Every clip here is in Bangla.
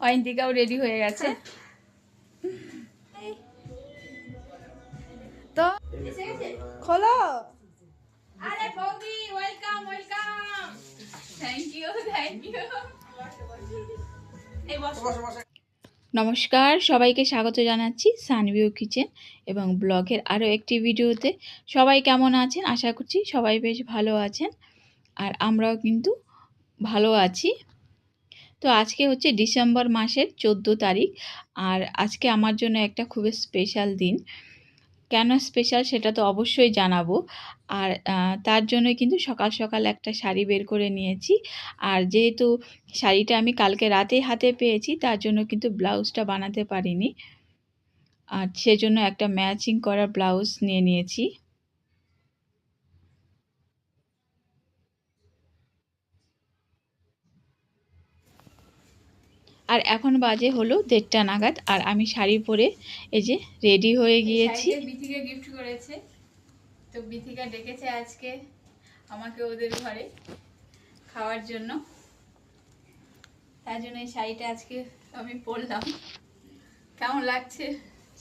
অয়ন্তিকাও রেডি হয়ে গেছে। তো খোলো। আরে বৌদি welcome welcome thank you thank you এই বসো। নমস্কার সবাইকে স্বাগত জানাচ্ছি সানভিউ কিচেন এবং ব্লগের আরও একটি ভিডিওতে। সবাই কেমন আছেন? আশা করছি সবাই বেশ ভালো আছেন। আর আমরাও কিন্তু ভালো আছি। তো আজকে হচ্ছে ডিসেম্বর মাসের চোদ্দ তারিখ। আর আজকে আমার জন্য একটা খুবই স্পেশাল দিন। কেন স্পেশাল সেটা তো অবশ্যই জানাব। আর তার জন্যই কিন্তু সকাল সকাল একটা শাড়ি বের করে নিয়েছি। আর যেহেতু শাড়িটা আমি কালকে রাতেই হাতে পেয়েছি, তার জন্য কিন্তু ব্লাউজটা বানাতে পারিনি। আর সেজন্য একটা ম্যাচিং করা ব্লাউজ নিয়ে নিয়েছি। আর এখন বাজে হলো দেড়টা নাগাদ আর আমি শাড়ি পরে এই যে রেডি হয়ে গিয়েছি। বিথিকা গিফট করেছে। তো বিথিকা ডেকেছে আজকে আমাকে ওদের ঘরে খাওয়ার জন্য। তার জন্য এই শাড়িটা আজকে আমি পরলাম। কেমন লাগছে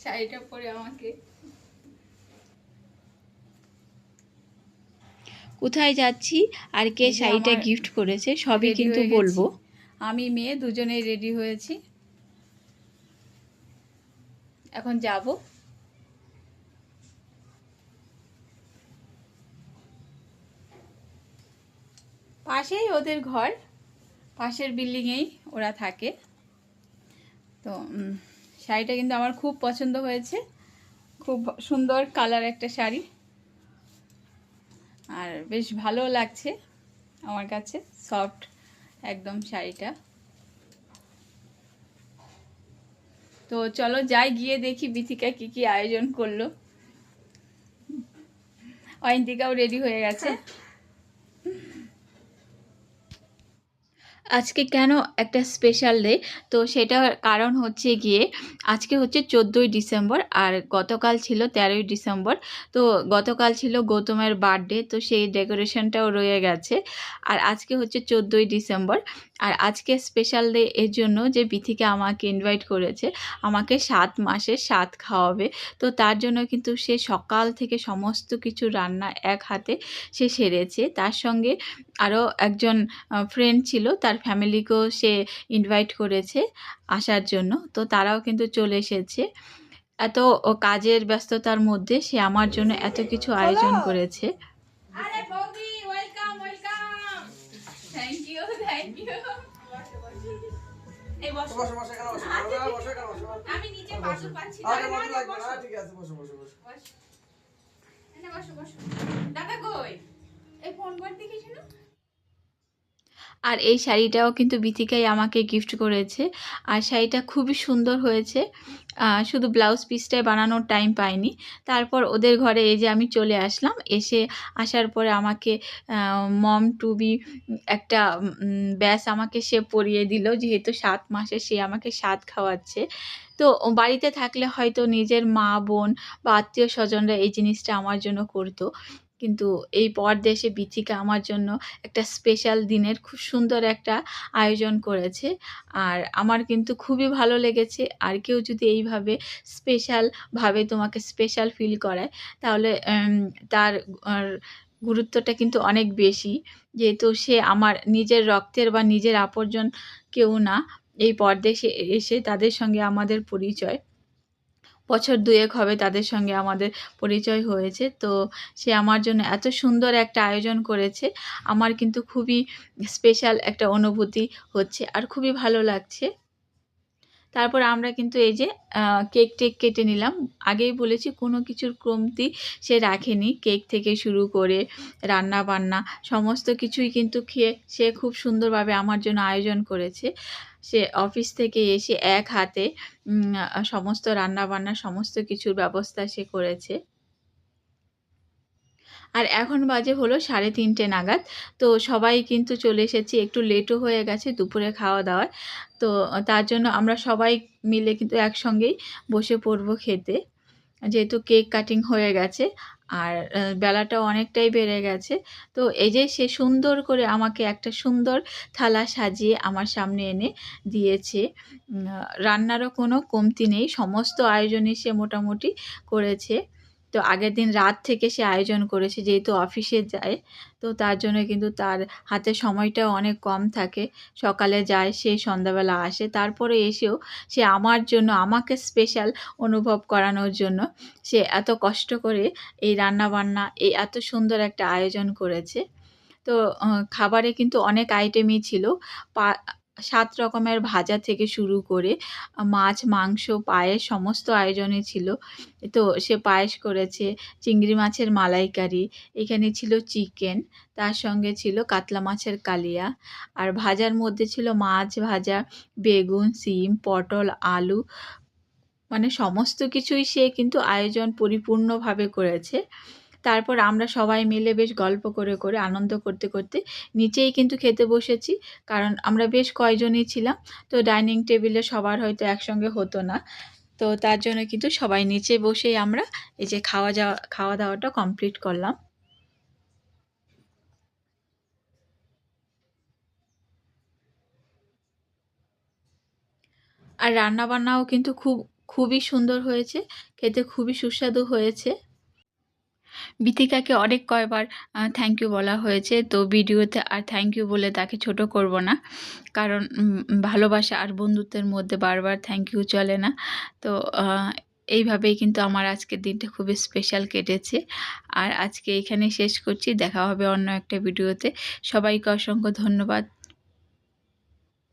শাড়িটা পরে আমাকে? কোথায় যাচ্ছি আর কে শাড়িটা গিফট করেছে সবই কিন্তু। বলব। আমি মেয়ে, দুজনেই রেডি হয়েছি। এখন যাব। পাশেই ওদের ঘর, পাশের বিল্ডিংয়েই ওরা থাকে। তো শাড়িটা কিন্তু আমার খুব পছন্দ হয়েছে। খুব সুন্দর কালার একটা শাড়ি। আর বেশ ভালো লাগছে আমার কাছে সফট একদম শাড়িটা। তো চলো যাই, গিয়ে দেখি বিথিকা কি কি আয়োজন করল। অয়ন্তিকাও রেডি হয়ে গেছে। আজকে কেন একটা স্পেশাল ডে তো সেটার কারণ হচ্ছে গিয়ে, আজকে হচ্ছে চোদ্দোই ডিসেম্বর আর গতকাল ছিল তেরোই ডিসেম্বর। তো গতকাল ছিল গৌতমের বার্থডে তো সেই ডেকোরেশনটাও রয়ে গেছে। আর আজকে হচ্ছে চোদ্দোই ডিসেম্বর। আর আজকে স্পেশাল ডে এর জন্য যে বিথিকে আমাকে ইনভাইট করেছে, আমাকে সাত মাসে সাত খাওয়াবে। তো তার জন্য কিন্তু সে সকাল থেকে সমস্ত কিছু রান্না এক হাতে সে সেরেছে। তার সঙ্গে আরও একজন ফ্রেন্ড ছিল, তার ফ্যামিলিকেও সে ইনভাইট করেছে আসার জন্য। তো তারাও কিন্তু চলে এসেছে। এত কাজের ব্যস্ততার মধ্যে সে আমার জন্য এত কিছু আয়োজন করেছে। বসো। দাদা কই? এই ফোন করে দেখিস না? আর এই শাড়িটাও কিন্তু বিথিকাই আমাকে গিফট করেছে। আর শাড়িটা খুবই সুন্দর হয়েছে। শুধু ব্লাউজ পিসটাই বানানোর টাইম পাইনি। তারপর ওদের ঘরে এই যে আমি চলে আসলাম। এসে আসার পরে আমাকে মম টু বি একটা ব্যাস আমাকে সে পরিয়ে দিল। যেহেতু সাত মাসে সে আমাকে সাত খাওয়াচ্ছে। তো বাড়িতে থাকলে হয়তো নিজের মা, বোন বা আত্মীয় স্বজনরা এই জিনিসটা আমার জন্য করতো। কিন্তু এই পরদেশে বিথিকা আমার জন্য একটা স্পেশাল দিনের খুব সুন্দর একটা আয়োজন করেছে। আর আমার কিন্তু খুবই ভালো লেগেছে। আর কেউ যদি এইভাবে স্পেশালভাবে তোমাকে স্পেশাল ফিল করায়, তাহলে তার গুরুত্বটা কিন্তু অনেক বেশি। যেহেতু সে আমার নিজের রক্তের বা নিজের আপনজন কেউ না, এই পরদেশে এসে তাদের সঙ্গে আমাদের পরিচয়। বছর দুয়েক হবে তাদের সঙ্গে আমাদের পরিচয় হয়েছে। তো সে আমার জন্য এত সুন্দর একটা আয়োজন করেছে। আমার কিন্তু খুবই স্পেশাল একটা অনুভূতি হচ্ছে আর খুবই ভালো লাগছে। তারপর আমরা কিন্তু এই যে কেক টেক কেটে নিলাম। আগেই বলেছি, কোনো কিছুর কমতি সে রাখেনি। কেক থেকে শুরু করে রান্না বান্না, সমস্ত কিছুই কিন্তু খেয়ে সে খুব সুন্দরভাবে আমার জন্য আয়োজন করেছে। সে অফিস থেকে এসে এক হাতে সমস্ত রান্না বান্না, সমস্ত কিছুর ব্যবস্থা সে করেছে। আর এখন বাজে হলো সাড়ে তিনটে নাগাদ। তো সবাই কিন্তু চলে এসেছি একটু লেটও হয়ে গেছে দুপুরে খাওয়া দাওয়ার। তো তার জন্য আমরা সবাই মিলে কিন্তু একসঙ্গেই বসে পড়ব খেতে। যেহেতু কেক কাটিং হয়ে গেছে আর আহ, বেলাটাও অনেকটাই বেড়ে গেছে। তো এই যে সে সুন্দর করে আমাকে একটা সুন্দর থালা সাজিয়ে আমার সামনে এনে দিয়েছে। রান্নারও কোনো কমতি নেই সমস্ত আয়োজনই সে মোটামুটি করেছে। তো আগের দিন রাত থেকে সে আয়োজন করেছে, যেহেতু অফিসে যায়, তো তার জন্য কিন্তু তার হাতে সময়টাও অনেক কম থাকে। সকালে যায়, সে সন্ধ্যাবেলা আসে। তারপরে এসেও সে আমার জন্য, আমাকে স্পেশাল অনুভব করানোর জন্য সে এত কষ্ট করে এই রান্নাবান্না, এই এত সুন্দর একটা আয়োজন করেছে। তো খাবারে কিন্তু অনেক আইটেমই ছিল। পা সাত রকমের ভাজা থেকে শুরু করে মাছ, মাংস, পায়েস সমস্ত আয়োজনে ছিল। তো সে পায়েস করেছে, চিংড়ি মাছের মালাইকারি, এখানে ছিল চিকেন, তার সঙ্গে ছিল কাতলা মাছের কালিয়া, আর ভাজার মধ্যে ছিল মাছ ভাজা, বেগুন, সিম, পটল, আলু মানে সমস্ত কিছুই সে কিন্তু আয়োজন পরিপূর্ণভাবে করেছে। তারপর আমরা সবাই মিলে বেশ গল্প করে করে, আনন্দ করতে করতে নিচেই কিন্তু খেতে বসেছি। কারণ আমরা বেশ কয়জনই ছিলাম, তো ডাইনিং টেবিলে সবার হয়তো একসঙ্গে হতো না। তো তার জন্য কিন্তু সবাই নিচে বসেই আমরা এই যে খাওয়া যাওয়া, খাওয়া দাওয়াটা কমপ্লিট করলাম। আর রান্নাবান্নাও কিন্তু খুব, খুবই সুন্দর হয়েছে, খেতে খুবই সুস্বাদু হয়েছে। বিথিকাকে অনেক কয়বার থ্যাংক ইউ বলা হয়েছে। তো ভিডিওতে আর থ্যাংক ইউ বলে তাকে ছোট করব না। কারণ ভালোবাসা আর বন্ধুত্বের মধ্যে বারবার থ্যাংক ইউ চলে না। তো এইভাবেই কিন্তু আমার আজকের দিনটা খুবই স্পেশাল কেটেছে। আর আজকে এখানে শেষ করছি। দেখা হবে অন্য একটা ভিডিওতে। সবাইকে অসংখ্য ধন্যবাদ।